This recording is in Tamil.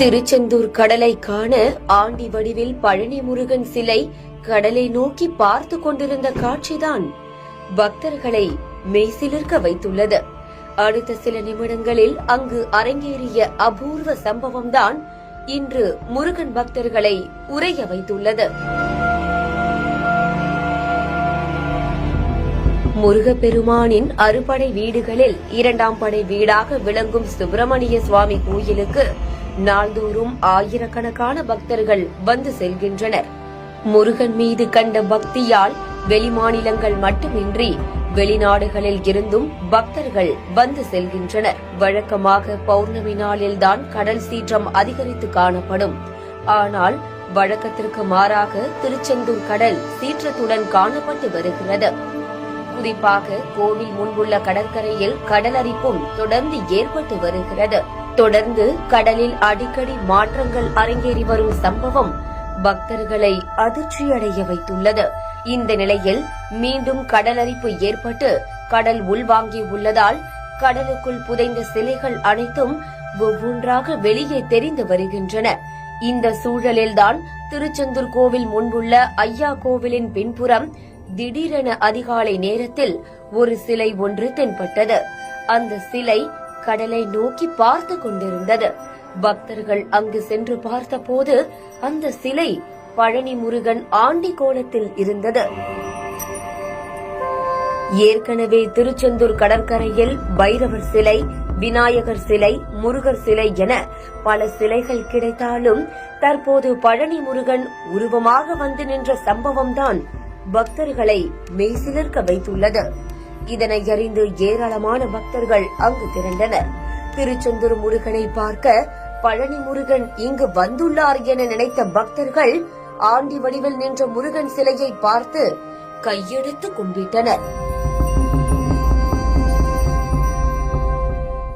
திருச்செந்தூர் கடலை காண ஆண்டி வடிவில் பழனி முருகன் சிலை கடலை நோக்கி பார்த்து கொண்டிருந்த காட்சிதான். பக்தர்களை மெய்சிலிருக்க வைத்துள்ளது. அடுத்த சில நிமிடங்களில் அங்கு அரங்கேறிய அபூர்வ சம்பவம்தான் இன்று முருகன் பக்தர்களை உறைய வைத்துள்ளது. முருகப்பெருமானின் அறுபடை வீடுகளில் இரண்டாம் படை வீடாக விளங்கும் சுப்பிரமணிய சுவாமி கோயிலுக்கு நாள்தோறும் ஆயிரக்கணக்கான பக்தர்கள் வந்து செல்கின்றனர். முருகன் மீது கண்ட பக்தியால் வெளிமாநிலங்கள் மட்டுமின்றி வெளிநாடுகளில் இருந்தும் பக்தர்கள் வந்து செல்கின்றனர். வழக்கமாக பௌர்ணமி நாளில்தான் கடல் சீற்றம் அதிகரித்து காணப்படும். ஆனால் வழக்கத்திற்கு மாறாக திருச்செந்தூர் கடல் சீற்றத்துடன் காணப்பட்டு வருகிறது. குறிப்பாக கோவில் முன்புள்ள கடற்கரையில் கடலரிப்பும் தொடர்ந்து ஏற்பட்டு வருகிறது. தொடர்ந்து கடலில் அடிக்கடி மாற்றங்கள் அரங்கேறி வரும் சம்பவம் பக்தர்களை அதிர்ச்சியடைய வைத்துள்ளது. இந்த நிலையில் மீண்டும் கடலரிப்பு ஏற்பட்டு கடல் உள்வாங்கி உள்ளதால் கடலுக்குள் புதைந்த சிலைகள் அனைத்தும் ஒவ்வொன்றாக வெளியே தெரிந்து வருகின்றன. இந்த சூழலில்தான் திருச்செந்தூர் கோவில் முன்புள்ள ஐயா கோவிலின் பின்புறம் திடீரென அதிகாலை நேரத்தில் ஒரு சிலை ஒன்று தென்பட்டது. அந்த சிலை கடலை நோக்கி பார்த்து கொண்டிருந்தது. பக்தர்கள் அங்கு சென்று பார்த்தபோது அந்த சிலை பழனி முருகன் ஆண்டி கோலத்தில் இருந்தது. ஏற்கனவே திருச்செந்தூர் கடற்கரையில் பைரவர் சிலை விநாயகர் சிலை முருகர் சிலை என பல சிலைகள் கிடைத்தாலும் தற்போது பழனி முருகன் உருவமாக வந்து நின்ற சம்பவம்தான் பக்தர்களை மெய்சிலிர்க்க வைத்துள்ளது. இதனை அறிந்து ஏராளமான பக்தர்கள் அங்கு திரண்டனர். திருச்செந்தூர் முருகனை பார்க்க பழனி முருகன் இங்கு வந்துள்ளார் என நினைத்த பக்தர்கள் ஆண்டி வடிவில் நின்ற முருகன் சிலையை பார்த்து கையெடுத்து கும்பிட்டனர்.